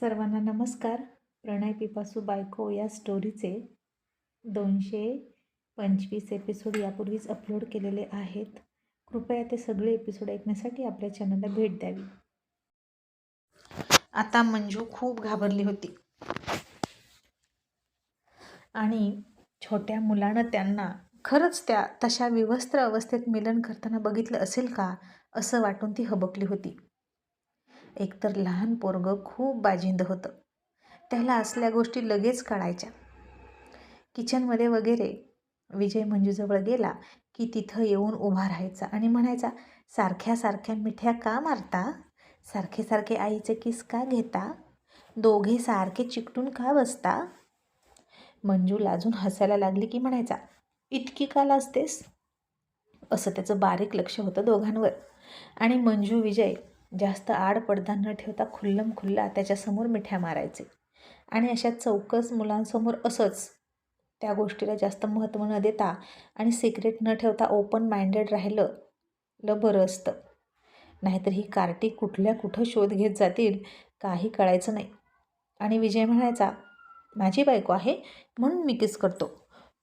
सर्वांना नमस्कार. प्रणय पिपासू बायको या स्टोरीचे दोनशे पंचवीस एपिसोड यापूर्वीच अपलोड केलेले आहेत. कृपया ते सगळे एपिसोड ऐकण्यासाठी आपल्या चॅनलला भेट द्यावी. आता मंजू खूप घाबरली होती. आणि छोट्या मुलानं त्यांना खरंच त्या तशा विवस्त्र अवस्थेत मिलन करताना बघितलं असेल का? असं वाटून ती हबकली होती. एकतर लहान पोरगं खूप बाजिंद होतं. त्याला असल्या गोष्टी लगेच कळायच्या. किचनमध्ये वगैरे विजय मंजूजवळ गेला की तिथं येऊन उभा राहायचा आणि म्हणायचा सारख्या सारख्या मिठ्या का मारता? सारखे सारखे आईचे किस का घेता? दोघे सारखे चिकटून का बसता? मंजू लाजून हसायला लागली की म्हणायचा इतकी का लाजतेस? असं त्याचं बारीक लक्ष होतं दोघांवर. आणि मंजू विजय जास्त आड पडदा न ठेवता खुल्लम खुल्ला त्याच्यासमोर मिठ्या मारायचे. आणि अशा चौकस मुलांसमोर असंच त्या गोष्टीला जास्त महत्त्व न देता आणि सिक्रेट न ठेवता ओपन माइंडेड राहिलं ल बरं असतं. नाहीतर ही कार्टी कुठल्या कुठं शोध घेत जातील काही कळायचं नाही. आणि विजय म्हणायचा माझी बायको आहे म्हणून मी किस करतो.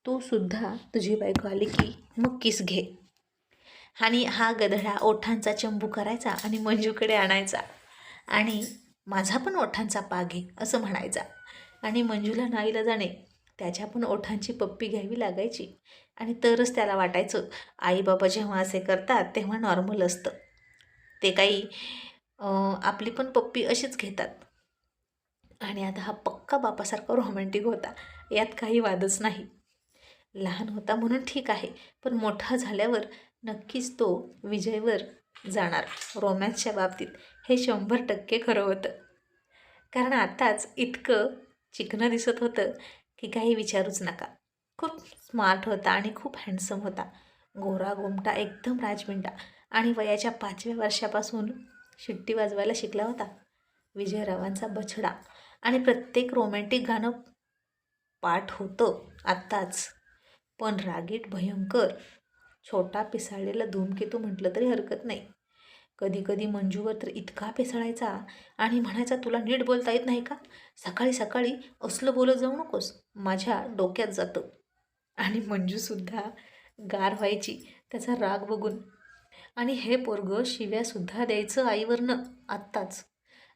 तू सुद्धा तुझी बायको आली की मग किस घे. आणि हा गधडा ओठांचा चंबू करायचा आणि मंजूकडे आणायचा. आणि माझा पण ओठांचा पाग घे असं म्हणायचा. आणि मंजूला नाईला जाणे त्याच्या पण ओठांची पप्पी घ्यावी लागायची. आणि तरच त्याला वाटायचं आई बाबा जेव्हा असे करतात तेव्हा नॉर्मल असतं. ते काही आपली पण पप्पी अशीच घेतात. आणि आता हा पक्का बापासारखा रोमॅन्टिक होता यात काही वादच नाही. लहान होता म्हणून ठीक आहे पण मोठा झाल्यावर नक्कीच तो विजयवर जाणार रोमॅन्सच्या बाबतीत. हे शंभर टक्के खरं होतं. कारण आताच इतकं चिकनं दिसत होतं की काही विचारूच नका. खूप स्मार्ट होता आणि खूप हँडसम होता. गोरा गोमटा एकदम राजमिंडा आणि वयाच्या पाचव्या वर्षापासून शिट्टी वाजवायला शिकला होता. विजयरावांचा बछडा. आणि प्रत्येक रोमॅन्टिक गाणं पाठ होतं आत्ताच. पण रागीट भयंकर छोटा पिसाळलेला धूमकेतू म्हटलं तरी हरकत नाही. कधी कधी मंजूवर तर इतका पिसाळायचा आणि म्हणायचा तुला नीट बोलता येत नाही का? सकाळी सकाळी असलं बोलत जाऊ नकोस माझ्या डोक्यात जातं. आणि मंजूसुद्धा गार व्हायची त्याचा राग बघून. आणि हे पोरगं शिव्यासुद्धा द्यायचं आईवरनं आत्ताच.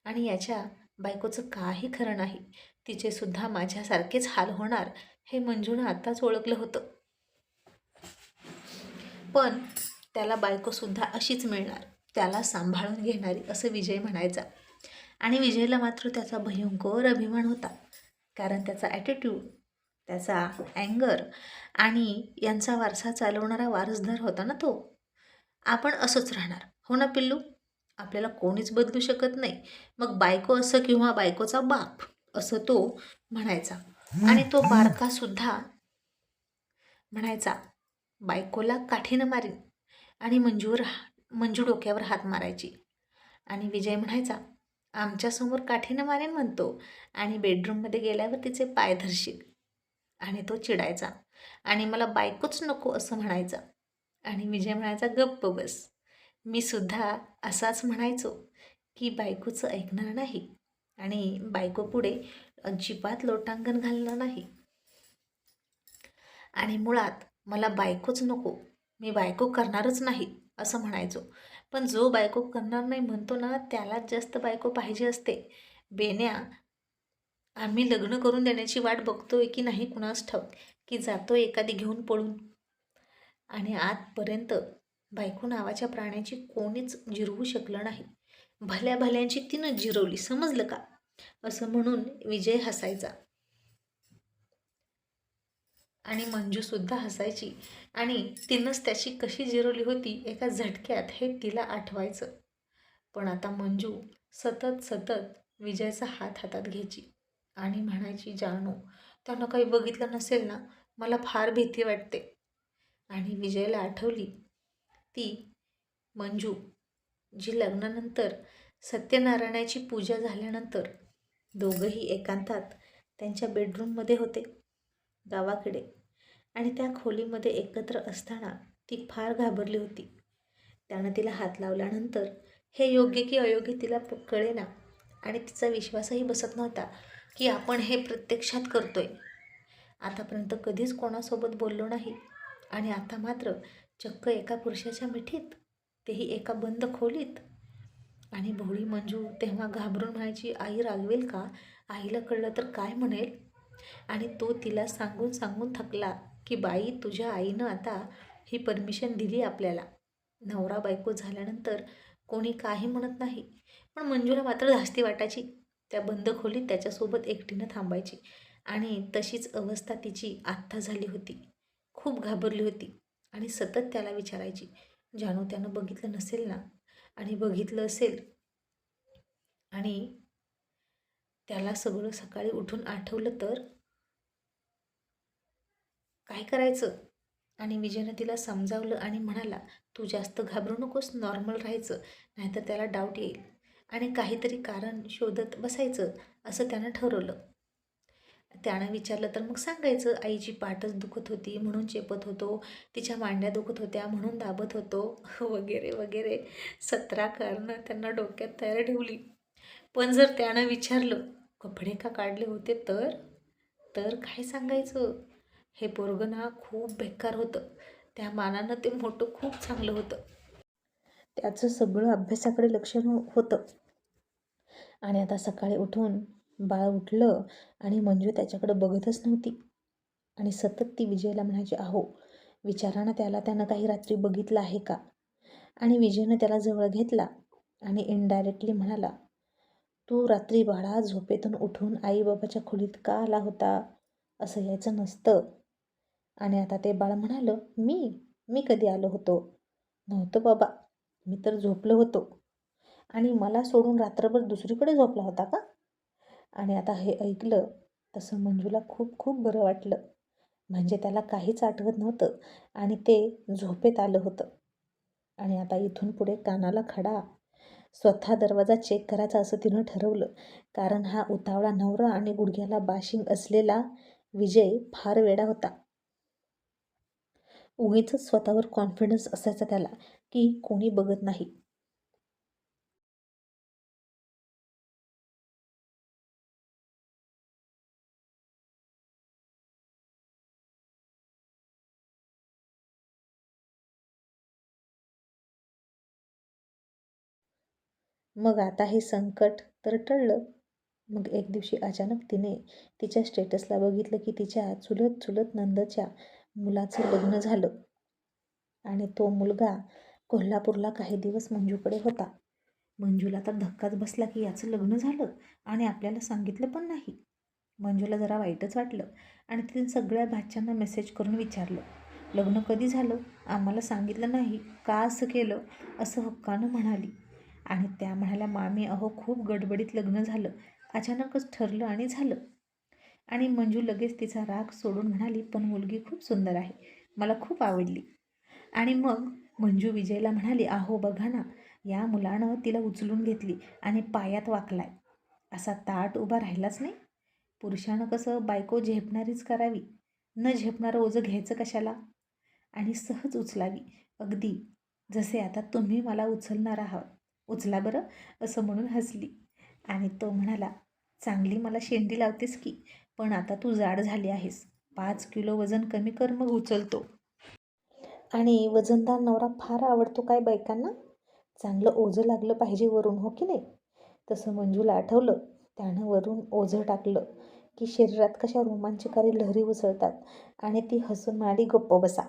आणि याच्या बायकोचं काही खरं नाही तिचेसुद्धा माझ्यासारखेच हाल होणार हे मंजूनं आत्ताच ओळखलं होतं. पण त्याला बायकोसुद्धा अशीच मिळणार. त्याला सांभाळून घेणारी असं विजय म्हणायचा. आणि विजयला मात्र त्याचा भयंकर अभिमान होता. कारण त्याचा ॲटिट्यूड त्याचा अँगर आणि यांचा वारसा चालवणारा वारसदार होता ना तो. आपण असंच राहणार. हो ना पिल्लू? आपल्याला कोणीच बदलू शकत नाही. मग बायको असं किंवा बायकोचा बाप असं तो म्हणायचा. आणि तो बारकासुद्धा म्हणायचा बायकोला काठीनं मारीन आणि मंजूवर मंजू डोक्यावर हात मारायची. आणि विजय म्हणायचा आमच्यासमोर काठीनं मारेन म्हणतो आणि बेडरूममध्ये गेल्यावर तिचे पाय धरशील. आणि तो चिडायचा आणि मला बायकोच नको असं म्हणायचा. आणि विजय म्हणायचा गप्प बस. मी सुद्धा असाच म्हणायचो की बायकोचं ऐकणार नाही आणि बायको पुढे अजिबात लोटांगण घालणार नाही. आणि मुळात मला बायकोच नको मी बायको करणारच नाही असं म्हणायचो. पण जो बायको करणार नाही म्हणतो ना त्यालाच जास्त बायको पाहिजे असते. बेन्या आम्ही लग्न करून देण्याची वाट बघतोय की नाही कुणास ठाऊक की जातो एखादी घेऊन पळून. आणि आजपर्यंत बायको नावाच्या प्राण्याची कोणीच जिरवू शकलं नाही. भल्या भल्यांची तिनं जिरवली समजलं का? असं म्हणून विजय हसायचा. आणि मंजूसुद्धा हसायची. आणि तिनंच त्याची कशी जिरवली होती एका झटक्यात हे तिला आठवायचं. पण आता मंजू सतत सतत विजयचा हात हातात घ्यायची आणि म्हणायची जानू त्यानं काही बघितलं नसेल ना? मला फार भीती वाटते. आणि विजयला आठवली ती मंजू जी लग्नानंतर सत्यनारायणाची पूजा झाल्यानंतर दोघंही एकांतात त्यांच्या बेडरूममध्ये होते. गावाकडे आणि त्या खोलीमध्ये एकत्र असताना ती फार घाबरली होती. त्यानं तिला हात लावल्यानंतर हे योग्य की अयोग्य तिला कळेना. आणि तिचा विश्वासही बसत नव्हता की आपण हे प्रत्यक्षात करतोय. आतापर्यंत कधीच कोणासोबत बोललो नाही. आणि आता मात्र चक्क एका पुरुषाच्या मिठीत तेही एका बंद खोलीत. आणि भोळी मंजू तेव्हा घाबरून म्हणायची आई रागवेल का? आईला कळलं तर काय म्हणेल? आणि तो तिला सांगून सांगून थकला. की बाई तुझ्या आईनं आता ही परमिशन दिली आपल्याला. नवरा बायको झाल्यानंतर कोणी काही म्हणत नाही. पण मंजूला मात्र धास्ती वाटायची. त्या बंद खोलीत त्याच्यासोबत एकटीनं थांबायची. आणि तशीच अवस्था तिची आत्ता झाली होती. खूप घाबरली होती. आणि सतत त्याला विचारायची जानू त्यानं बघितलं नसेल ना? आणि बघितलं असेल. आणि त्याला सगळं सकाळी उठून आठवलं तर काय करायचं? आणि विजयनं तिला समजावलं आणि म्हणाला तू जास्त घाबरू नकोस नॉर्मल राहायचं नाहीतर त्याला डाऊट येईल आणि काहीतरी कारण शोधत बसायचं असं त्यानं ठरवलं. त्यानं विचारलं तर मग सांगायचं आईची पाठच दुखत होती म्हणून चेपत होतो तिच्या मांड्या दुखत होत्या म्हणून दाबत होतो वगैरे वगैरे. सतरा कारणं त्यांना डोक्यात तयार ठेवली. पण जर त्यानं विचारलं कपडे का काढले होते तर? तर काय सांगायचं? हे पोरगं ना खूप बेकार होतं. त्या मानानं ते मोठं खूप चांगलं होतं. त्याचं सगळं अभ्यासाकडे लक्ष होतं. आणि आता सकाळी उठून बाळ उठलं आणि मंजू त्याच्याकडं बघतच नव्हती. आणि सतत ती विजयला म्हणायची अहो विचारानं त्याला त्यानं काही रात्री बघितलं आहे का? आणि विजयनं त्याला जवळ घेतला आणि इनडायरेक्टली म्हणाला तू रात्री बाळा झोपेतून उठून आईबाबाच्या खोलीत का आला होता? असं यायचं नसतं. आणि आता ते बाळ म्हणालं मी मी कधी आलो होतो? नव्हतं बाबा मी तर झोपलो होतो. आणि मला सोडून रात्रभर दुसरीकडे झोपला होता का? आणि आता हे ऐकलं तसं मंजूला खूप खूप बरं वाटलं. म्हणजे त्याला काहीच आठवत नव्हतं आणि ते झोपेत आलं होतं. आणि आता इथून पुढे कानाला खडा. स्वतः दरवाजा चेक करायचा असं तिनं ठरवलं. कारण हा उतावळा नवरा आणि गुडघ्याला बाशिंग असलेला विजय फार वेडा होता. उगीच स्वतःवर कॉन्फिडन्स असायचा त्याला की कोणी बघत नाही. मग आता हे संकट तर टळलं. मग एक दिवशी अचानक तिने तिच्या स्टेटसला बघितलं की तिच्या चुलत चुलत नंदच्या मुलाचं लग्न झालं आणि तो मुलगा कोल्हापूरला काही दिवस मंजूकडे होता. मंजूला तर धक्काच बसला की याचं लग्न झालं आणि आपल्याला सांगितलं पण नाही. मंजूला जरा वाईटच वाटलं आणि तिने सगळ्या भाच्यांना मेसेज करून विचारलं लग्न कधी झालं? आम्हाला सांगितलं नाही. का असं केलं? असं हक्कानं म्हणाली. आणि त्या म्हणाल्या मामी अहो खूप गडबडीत लग्न झालं. अचानकच ठरलं आणि झालं. आणि मंजू लगेच तिचा राग सोडून म्हणाली पण मुलगी खूप सुंदर आहे मला खूप आवडली. आणि मग मंजू विजयला म्हणाली अहो बघा ना या मुलानं तिला उचलून घेतली आणि पायात वाकलाय. असा ताट उभा राहिलाच नाही. पुरुषानं कसं बायको झेपणारीच करावी? न झेपणारं ओझं घ्यायचं कशाला? आणि सहज उचलावी. अगदी जसे आता तुम्ही मला उचलणार आहात. उचला बरं असं म्हणून हसली. आणि तो म्हणाला चांगली मला शेंडी लावतेस की पण आता तू जाड झाली आहेस. पाच किलो वजन कमी कर मग उचलतो. आणि वजनदार नवरा फार आवडतो काय बायकांना? चांगलं ओझं लागलं पाहिजे वरून हो की नाही? तसं मंजूला आठवलं. त्यानं वरून ओझं टाकलं की शरीरात कशा रोमांचकारी लहरी उसळतात आणि ती हसून म्हणाली गप्प बसा.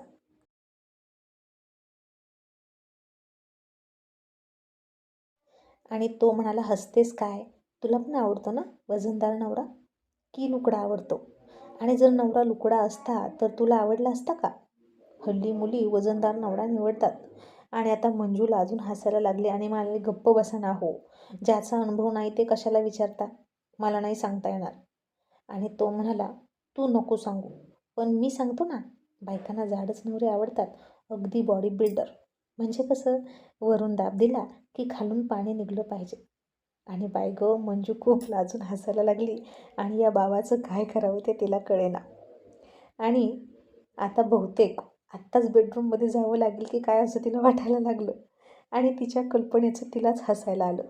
आणि तो म्हणाला हसतेस काय? तुला पण आवडतो ना वजनदार नवरा? की लुकडा आवडतो. आणि जर नवरा लुकडा असता तर तुला आवडला असता का? हल्ली मुली वजनदार नवरा निवडतात. आणि आता मंजूला अजून हसायला लागले आणि मला गप्प बसाना हो. ज्याचा अनुभव नाही ते कशाला विचारता? मला नाही सांगता येणार. आणि तो म्हणाला तू नको सांगू. पण मी सांगतो ना बायकांना झाडच नवरे आवडतात. अगदी बॉडी बिल्डर म्हणजे कसं? वरून दाब दिला की खालून पाणी निघलं पाहिजे. आणि बाय ग मंजू खूप लाजून हसायला लागली. आणि या बाबाचं काय करावं ते तिला कळेना. आणि आता बहुतेक आत्ताच बेडरूममध्ये जावं लागेल की काय असं तिला वाटायला लागलं. आणि तिच्या कल्पनेचं तिलाच हसायला आलं.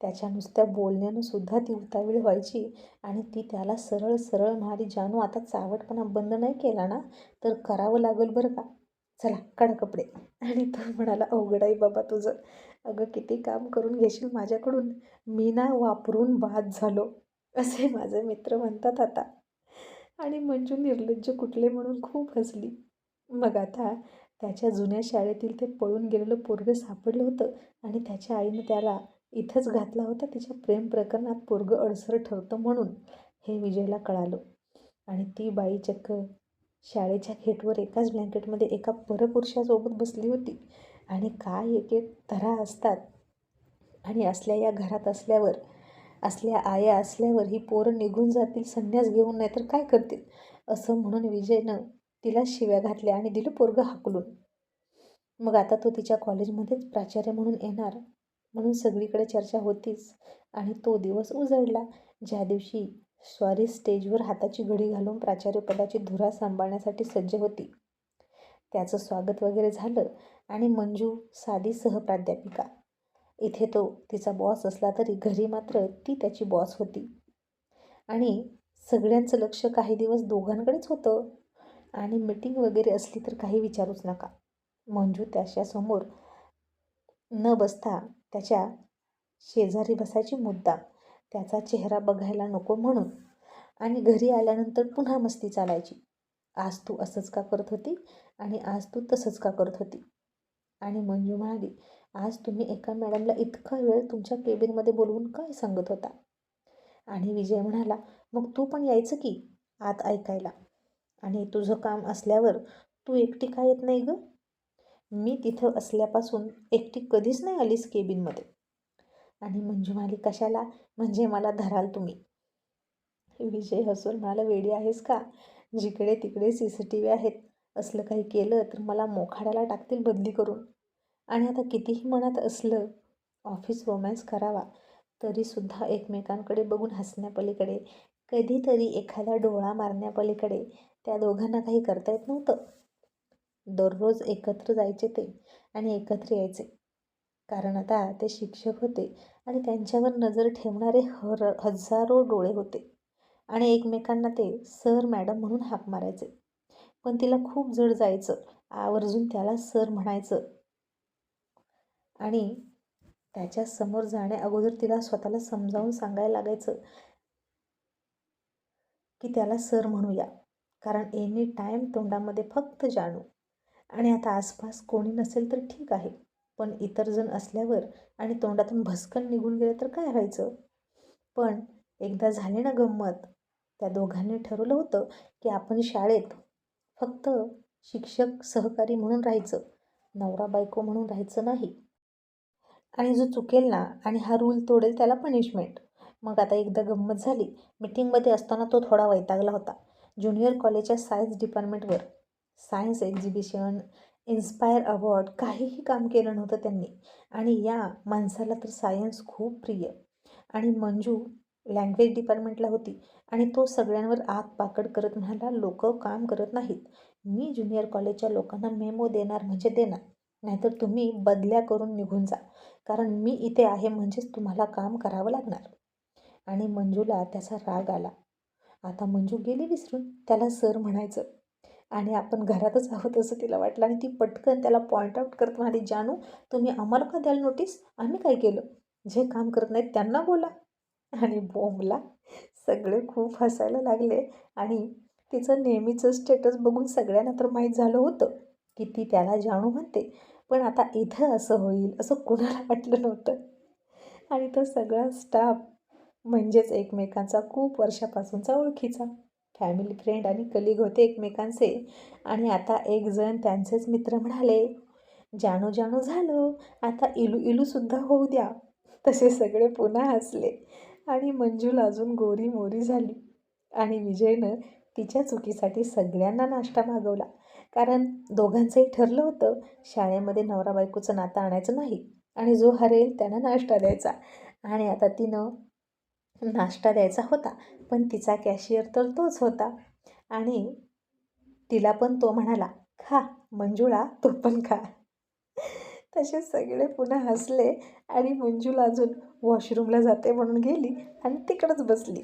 त्याच्या नुसत्या बोलण्यानं सुद्धा ती उतावीळ व्हायची आणि ती त्याला सरळ सरळ म्हणाली जानू आता चावटपणा बंद नाही केला ना तर करावं लागेल बरं का? चला काढा कपडे. आणि तो म्हणाला अवघड आहे बाबा तुझं. अगं किती काम करून घेशील माझ्याकडून? मी ना वापरून बाद झालो असे माझे मित्र म्हणतात आता. आणि मंजू निर्लज्ज कुठले म्हणून खूप हसली. मग आता त्याच्या जुन्या शाळेतील ते पळून गेलेलं पोरगं सापडलं होतं आणि त्याच्या आईनं त्याला इथंच घातला होता. तिच्या प्रेम प्रकरणात पोरगं अडसर ठरतं म्हणून हे विजयला कळालं. आणि ती बाई चक्क शाळेच्या खेटवर एकाच ब्लँकेटमध्ये एका परपुरुषासोबत बसली होती. आणि काय एक एक तऱ्हा असतात. आणि असल्या या घरात असल्यावर असल्या आया असल्यावर ही पोरं निघून जातील संन्यास घेऊन नाही तर काय करतील? असं म्हणून विजयनं तिला शिव्या घातल्या आणि दिलं पोरगं हाकलून. मग आता तो तिच्या कॉलेजमध्येच प्राचार्य म्हणून येणार. म्हणून सगळीकडे चर्चा होतीच. आणि तो दिवस उजळला. ज्या दिवशी स्वारी स्टेजवर हाताची घडी घालून प्राचार्यपदाची धुरा सांभाळण्यासाठी सज्ज होती. त्याचं स्वागत वगैरे झालं आणि मंजू साधी सहप्राध्यापिका इथे तो तिचा बॉस असला तरी घरी मात्र ती त्याची बॉस होती. आणि सगळ्यांचं लक्ष काही दिवस दोघांकडेच होतं. आणि मीटिंग वगैरे असली तर काही विचारूच नका. मंजू त्याच्यासमोर न बसता त्याच्या शेजारी बसायची मुद्दा. त्याचा चेहरा बघायला नको म्हणून. आणि घरी आल्यानंतर पुन्हा मस्ती चालायची. आज तू असंच का करत होती? आणि आज तू तसंच का करत होती? आणि मंजू म्हणाली आज तुम्ही एका मॅडमला इतका वेळ तुमच्या केबिनमध्ये बोलवून काय सांगत होता? आणि विजय म्हणाला मग तू पण यायचं की आत ऐकायला? आणि तुझं काम असल्यावर तू एकटी का येत नाही गं? मी तिथं असल्यापासून एकटी कधीच नाही आलीस केबिनमध्ये. आणि मंजू म्हणाली कशाला? म्हणजे मला धराल तुम्ही? विजय हसून म्हणाला वेडी आहेस का? जिकडे तिकडे सी सी टी व्ही आहेत. असलं काही केलं तर मला मोखाड्याला टाकतील बदली करून. आणि आता कितीही मनात असलं ऑफिस रोमॅन्स करावा तरीसुद्धा एकमेकांकडे बघून हसण्यापलीकडे कधीतरी एखादा डोळा मारण्यापलीकडे त्या दोघांना काही करता येत नव्हतं. दररोज एकत्र जायचे ते आणि एकत्र यायचे. कारण आता ते शिक्षक होते आणि त्यांच्यावर नजर ठेवणारे हर हजारो डोळे होते. आणि एकमेकांना ते सर मॅडम म्हणून हाक मारायचे. पण तिला खूप जड जायचं. आवर्जून त्याला सर म्हणायचं. आणि त्याच्यासमोर जाण्या अगोदर तिला स्वतःला समजावून सांगायला लागायचं की त्याला सर म्हणूया. कारण एनी टाईम तोंडामध्ये फक्त जाणू आणि आता आसपास कोणी नसेल तर ठीक आहे. पण इतर जण असल्यावर आणि तोंडातून भस्कन निघून गेलं तर काय व्हायचं? पण एकदा झाली ना गंमत. त्या दोघांनी ठरवलं होतं की आपण शाळेत फक्त शिक्षक सहकारी म्हणून राहायचं नवरा बायको म्हणून राहायचं नाही. आणि जो चुकेल ना आणि हा रूल तोडेल त्याला पनिशमेंट मग आता एकदा गंमत झाली. मिटिंगमध्ये असताना तो थोडा वैतागला होता. ज्युनियर कॉलेजच्या सायन्स डिपार्टमेंटवर सायन्स एक्झिबिशन इन्स्पायर अवॉर्ड काहीही काम केलं नव्हतं त्यांनी. आणि या माणसाला तर सायन्स खूप प्रिय. आणि मंजू लँग्वेज डिपार्टमेंटला होती. आणि तो सगळ्यांवर आग पाकड करत म्हणाला लोक काम करत नाहीत. मी ज्युनियर कॉलेजच्या लोकांना मेमो देणार म्हणजे देणार. नाहीतर तुम्ही बदल्या करून निघून जा. कारण मी इथे आहे म्हणजेच तुम्हाला काम करावं लागणार. आणि मंजूला त्याचा राग आला. आता मंजू गेली विसरून? त्याला सर म्हणायचं आणि आपण घरातच आहोत असं तिला वाटलं आणि ती पटकन त्याला पॉईंट आऊट करत म्हणाली जानू तुम्ही आम्हाला का द्याल नोटीस आम्ही काय केलं? जे काम करत नाहीत त्यांना बोला. आणि बोंबला सगळे खूप हसायला लागले आणि तिचं नेहमीचं स्टेटस बघून सगळ्यांना तर माहीत झालं होतं की ती त्याला जाणू म्हणते. पण आता इथं असं होईल असं कुणाला वाटलं नव्हतं. आणि तो सगळा स्टाफ म्हणजेच एकमेकांचा खूप वर्षापासूनचा ओळखीचा. फॅमिली फ्रेंड आणि कलिग होते एकमेकांचे. आणि आता एक जण त्यांचेच मित्र म्हणाले जानू जानू झालो. आता इलू इलूसुद्धा होऊ द्या. तसे सगळे पुन्हा हसले. आणि मंजूला अजून गोरी मोरी झाली. आणि विजयनं तिच्या चुकीसाठी सगळ्यांना नाश्ता मागवला. कारण दोघांचंही ठरलं होतं शाळेमध्ये नवरा बायकोचं नातं आणायचं नाही. आणि जो हरेल त्यांना नाश्ता द्यायचा. आणि आता तिनं नाश्ता द्यायचा होता पण तिचा कॅशियर तर तोच होता. आणि तिला पण तो म्हणाला खा मंजुळा तो पण खा. तसे सगळे पुन्हा हसले आणि मंजूला अजून वॉशरूमला जाते म्हणून गेली आणि तिकडंच बसली.